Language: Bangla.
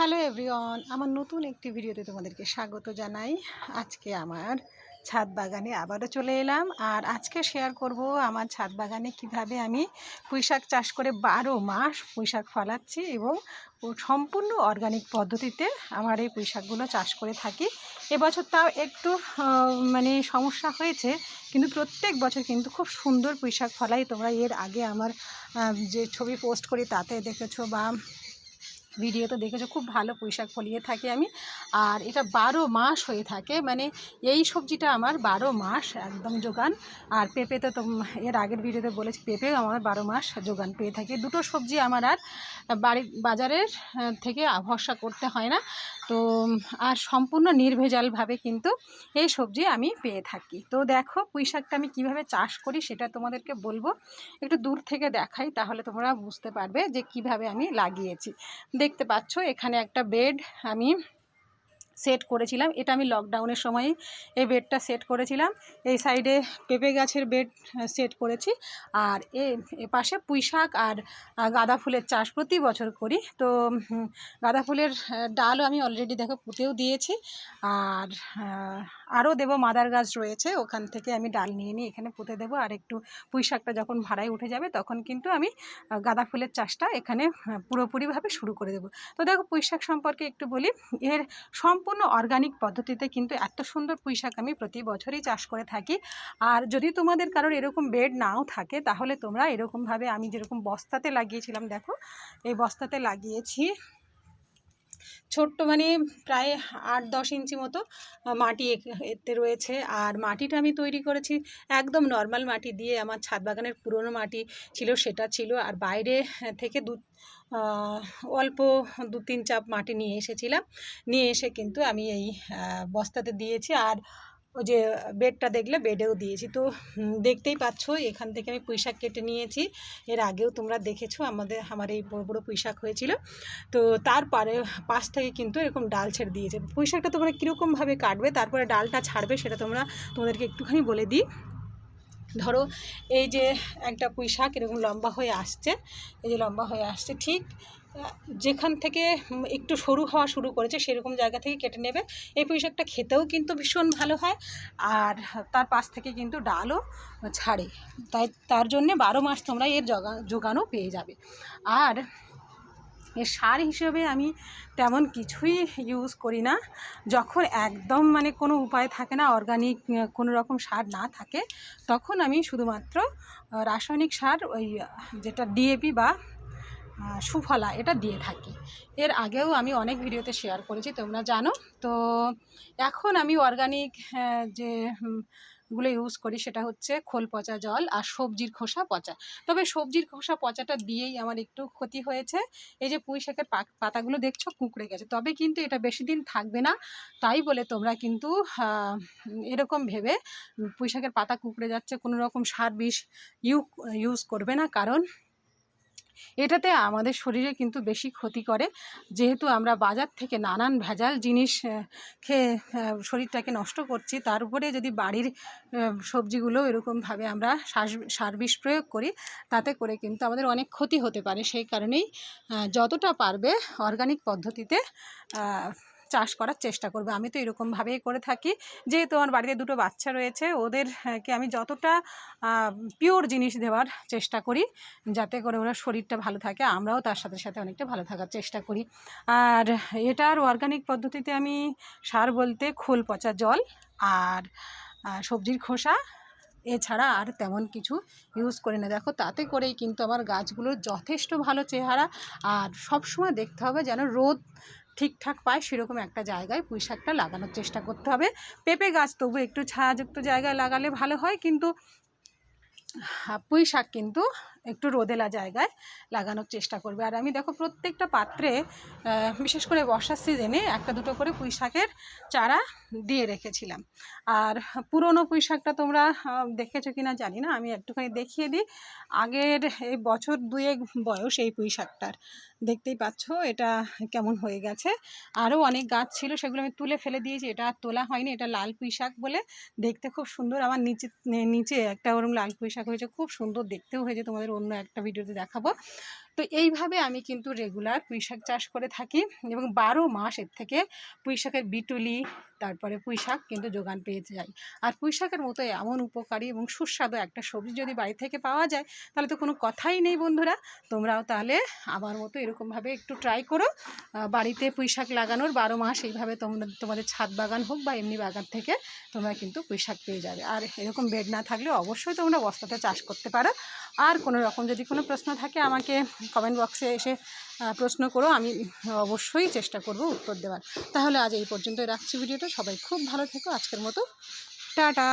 হ্যালো এভরিওয়ান, আমার নতুন একটি ভিডিওতে তোমাদেরকে স্বাগত জানাই। আজকে আমার ছাদ বাগানে আবারও চলে এলাম আর আজকে শেয়ার করব আমার ছাদ বাগানে কীভাবে আমি পুঁইশাক চাষ করে বারো মাস পুঁইশাক ফলাচ্ছি এবং সম্পূর্ণ অর্গানিক পদ্ধতিতে আমার এই পুঁইশাকগুলো চাষ করে থাকি। এবছর তাও একটু মানে সমস্যা হয়েছে, কিন্তু প্রত্যেক বছর কিন্তু খুব সুন্দর পুঁইশাক ফলাই। তোমরা এর আগে আমার যে ছবি পোস্ট করি, তাতে দেখেছ বা ভিডিওতে দেখেছ, খুব ভালো পুঁইশাক ফলিয়ে থাকি আমি। আর এটা বারো মাস হয়ে থাকে মানে এই সবজিটা আমার বারো মাস একদম যোগান। আর পেঁপে তো এর আগের ভিডিওতে বলেছি পেঁপেও আমার বারো মাস যোগান পেয়ে থাকে। দুটো সবজি আমার আর বাড়ির বাজারের থেকে ভরসা করতে হয় না। তো আর সম্পূর্ণ নির্ভেজালভাবে কিন্তু এই সবজি আমি পেয়ে থাকি। তো দেখো পুঁই শাকটা আমি কীভাবে চাষ করি সেটা তোমাদেরকে বলব। একটু দূর থেকে দেখাই তাহলে তোমরা বুঝতে পারবে যে কীভাবে আমি লাগিয়েছি। দেখতে পাচ্ছ এখানে একটা বেড আমি সেট করেছিলাম। এটা আমি লকডাউনের সময় এই বেডটা সেট করেছিলাম। এই সাইডে পেঁপে গাছের বেড সেট করেছি। আর এ পাশে পুঁই শাক আর গাঁদা ফুলের চাষ প্রতি বছর করি। তো গাঁদা ফুলের ডালও আমি অলরেডি দেখো পুঁতেও দিয়েছি। আর আরও দেবো মাদার গাছ রয়েছে, ওখান থেকে আমি ডাল নিয়ে নিয়ে এখানে পুঁতে দেবো। আর একটু পুঁই শাকটা যখন ভাড়ায় উঠে যাবে, তখন কিন্তু আমি গাঁদা ফুলের চাষটা এখানে পুরোপুরিভাবে শুরু করে দেবো। তো দেখো পুঁই শাক সম্পর্কে একটু বলি, এর সম্পূর্ণ অর্গানিক পদ্ধতিতে কিন্তু এত সুন্দর পুঁই শাক আমি প্রতি বছরই চাষ করে থাকি। আর যদি তোমাদের কারোর এরকম বেড নাও থাকে, তাহলে তোমরা এরকমভাবে আমি যেরকম বস্তাতে লাগিয়েছিলাম, দেখো, এই বস্তাতে লাগিয়েছি ছোট্ট মানে প্রায় আট দশ ইঞ্চি মতো মাটি এতে রয়েছে। আর মাটিটা আমি তৈরি করেছি একদম নর্মাল মাটি দিয়ে। আমার ছাদ বাগানের পুরনো মাটি ছিল, সেটা ছিল। আর বাইরে থেকে দু অল্প দু তিন চাপ মাটি নিয়ে এসেছিলাম। নিয়ে এসে কিন্তু আমি এই বস্তাতে দিয়েছি। আর ওই যে বেডটা দেখলে বেডেও দিয়েছি। তো দেখতেই পাচ্ছ, এখান থেকে আমি পুঁইশাক কেটে নিয়েছি। এর আগেও তোমরা দেখেছ, আমাদের, আমার এই বড় বড় পুঁইশাক হয়েছিল। তো, তারপরে পাশ থেকে কিন্তু এরকম ডাল ছেড়ে দিয়েছে। পুঁইশাকটা তোমরা কীরকমভাবে কাটবে, তারপরে ডালটা ছাড়বে, সেটা তোমরা তোমাদেরকে একটুখানি বলে দিই। ধরো, এই যে একটা পুঁই শাক এরকম লম্বা হয়ে আসছে, এই যে লম্বা হয়ে আসছে, ঠিক যেখান থেকে একটু সরু হওয়া শুরু করেছে, সেরকম জায়গা থেকে কেটে নেবে। এই পুঁই শাকটা খেতেও কিন্তু ভীষণ ভালো হয়, আর তার পাশ থেকে কিন্তু ডালও ছাড়ে। তাই, তার জন্যে বারো মাস তোমরা এর জগা, যোগানও পেয়ে যাবে। আর এর সার হিসেবে আমি তেমন কিছুই ইউজ করি না। যখন একদম মানে কোনো উপায় থাকে না অর্গানিক কোনো রকম সার না থাকে, তখন আমি শুধুমাত্র রাসায়নিক সার, ওই, যেটা ডিএপি বা সুফলা এটা দিয়ে থাকি। এর আগেও আমি অনেক ভিডিওতে শেয়ার করেছি, তোমরা জানো। তো এখন আমি অর্গানিক যে গুলো ইউজ করি সেটা হচ্ছে খোল পচা জল আর সবজির খোসা পচা। তবে সবজির খোসা পচাটা দিয়েই আমার একটু ক্ষতি হয়েছে। এই যে পুঁই শাকের পাতাগুলো দেখছ, কুঁকড়ে গেছে। তবে কিন্তু এটা বেশি দিন থাকবে না। তাই বলে তোমরা কিন্তু এরকম ভেবে পুঁই শাকের পাতা কুঁকড়ে যাচ্ছে, কোনো রকম সার বিষ ইউ ইউজ করবে না। কারণ এটাতে আমাদের শরীরে কিন্তু বেশি ক্ষতি করে। যেহেতু আমরা বাজার থেকে নানান ভেজাল জিনিস খেয়ে শরীরটাকে নষ্ট করছি, তার উপরে যদি বাড়ির সবজিগুলো এরকমভাবে আমরা সার সার বিষ প্রয়োগ করি, তাতে করে কিন্তু আমাদের অনেক ক্ষতি হতে পারে। সেই কারণেই যতটা পারবে অর্গানিক পদ্ধতিতে চাষ করার চেষ্টা করবে। আমি তো এরকমভাবেই করে থাকি। যেহেতু আমার বাড়িতে দুটো বাচ্চা রয়েছে, ওদেরকে আমি যতটা পিওর জিনিস দেওয়ার চেষ্টা করি, যাতে করে ওরা শরীরটা ভালো থাকে, আমরাও তার সাথে সাথে অনেকটা ভালো থাকার চেষ্টা করি। আর এটার অর্গানিক পদ্ধতিতে আমি সার বলতে খোল, পচা জল, আর সবজির খোসা এছাড়া আর তেমন কিছু ইউজ করি না। দেখো তাতে করেই কিন্তু আমার গাছগুলোর যথেষ্ট ভালো চেহারা। আর সবসময় দেখতে হবে যেন রোদ ঠিকঠাক পায় সেরকম একটা জায়গায় পুঁই শাকটা লাগানোর চেষ্টা করতে হবে। পেঁপে গাছ তবু একটু ছায়াযুক্ত জায়গায় লাগালে ভালো হয় কিন্তু আহ, পুঁই শাক কিন্তু একটু রোদেলা জায়গায় লাগানোর চেষ্টা করবে। আর আমি দেখো প্রত্যেকটা পাত্রে বিশেষ করে বর্ষার সিজনে একটা দুটো করে পুঁই শাকের চারা দিয়ে রেখেছিলাম। আর পুরনো পুঁই শাকটা তোমরা দেখেছ কি না জানি না, আমি একটুখানি দেখিয়ে দিই। আগের এই বছর দুয়েক বয়স এই পুঁই শাকটার। দেখতেই পাচ্ছ এটা কেমন হয়ে গেছে। আরও অনেক গাছ ছিল, সেগুলো আমি তুলে ফেলে দিয়েছি। এটা আর তোলা হয়নি, এটা লাল পুঁই শাক বলে দেখতে খুব সুন্দর। আমার নিচে নিচে একটা ওরকম লাল পুঁই শাক হয়েছে, খুব সুন্দর, দেখতেও হয়েছে তোমাদের অন্য একটা ভিডিওতে দেখাবো। তো এইভাবে আমি কিন্তু রেগুলার পুঁই শাক চাষ করে থাকি এবং বারো মাস এর থেকে পুঁই শাকের বিটুলি, তারপরে পুঁই শাক কিন্তু যোগান পেয়ে যাই। আর পুঁইশাকের মতো এমন উপকারী এবং সুস্বাদু একটা সবজি যদি বাড়ি থেকে পাওয়া যায়, তাহলে তো কোনো কথাই নেই বন্ধুরা। তোমরাও তাহলে আমার মতো এরকমভাবে একটু ট্রাই করো। বাড়িতে পুঁই শাক লাগানোর বারো মাস এইভাবে তোমরা তোমাদের ছাদ বাগান হোক বা এমনি বাগান থেকে তোমরা কিন্তু পুঁইশাক পেয়ে যাবে। আর এরকম বেড না থাকলে অবশ্যই তোমরা বস্তাতে চাষ করতে পারো। আর কোনো রকম যদি কোনো প্রশ্ন থাকে আমাকে কমেন্ট বক্সে এসে প্রশ্ন করো, আমি অবশ্যই চেষ্টা করব উত্তর দেওয়ার। তাহলে আজ এই পর্যন্তই রাখছি ভিডিওটা। সবাই খুব ভালো থেকো। আজকের মতো টাটা।